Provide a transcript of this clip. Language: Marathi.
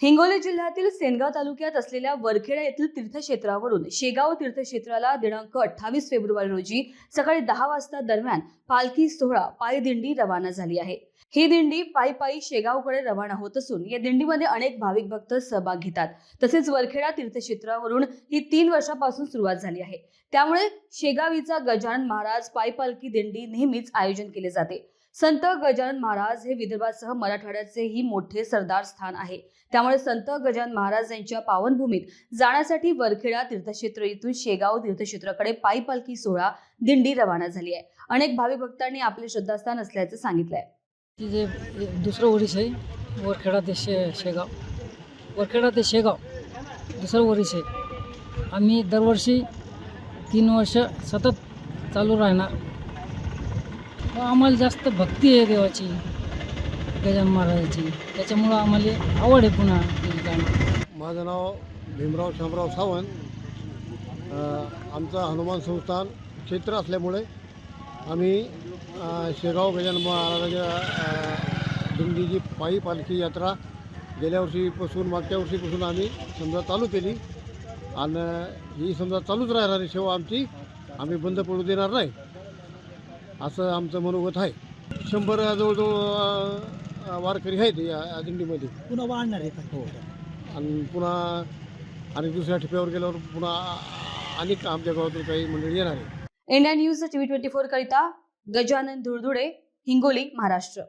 हिंगोली जिल्ह्यातील सेनगाव तालुक्यात असलेल्या वरखेडा येथील तीर्थक्षेत्रावरून शेगाव तीर्थक्षेत्राला दिनांक अठ्ठावीस फेब्रुवारी रोजी सकाळी दहा वाजता दरम्यान पालखी सोहळा पायी दिंडी रवाना झाली आहे. ही दिंडी पायी पायी शेगावकडे रवाना होत असून या दिंडीमध्ये अनेक भाविक भक्त सहभाग घेतात. तसेच वरखेडा तीर्थक्षेत्रावरून ही तीन वर्षापासून सुरुवात झाली आहे. त्यामुळे शेगावीचा गजानन महाराज पायी पालखी दिंडी नेहमीच आयोजन केले जाते. संत गजानन महाराज हे विदर्भासह मराठवाड्याचे ही मोठे सरदार स्थान आहे. त्यामुळे संत गजानन महाराज यांच्या पावनभूमीत जाण्यासाठी वरखेडा तीर्थक्षेत्र इथून शेगाव तीर्थक्षेत्राकडे पायी पालखी सोहळा दिंडी रवाना झाली आहे. अनेक भावी भक्तांनी आपले श्रद्धास्थान असल्याचं सांगितलंय. की जे दुसरं ओरिस आहे वरखेडा ते शे शेगाव. वरखेडा ते शेगाव दुसरं ओरिस आहे. आम्ही दरवर्षी तीन वर्ष सतत चालू राहणार. आम्हाला जास्त भक्ती आहे देवाची गजानन महाराजाची. त्याच्यामुळं आम्हाला आवड आहे पुन्हा माझं नाव भीमराव शामराव सावंत. आमचं हनुमान संस्थान क्षेत्र असल्यामुळे आम्ही शेगाव गजानन महाराजाच्या दिंडीची पायी पालखी यात्रा गेल्या वर्षीपासून मागच्या वर्षीपासून आम्ही समजा चालू केली. आणि ही समजा चालूच राहणारी सेवा आमची आम्ही बंद पडू देणार नाही. असं आमचं मनोगत आहे. शंभर जवळजवळ वारकरी आहेत या दिंडीमध्ये. पुन्हा वाढणार आहे हो. आणि पुन्हा आणि दुसऱ्या ठिकाणावर गेल्यावर पुन्हा अनेक आमच्या गावातून काही मंडळी येणार आहे India news TV twenty four करिता गजानन धुळधुळे हिंगोली महाराष्ट्र.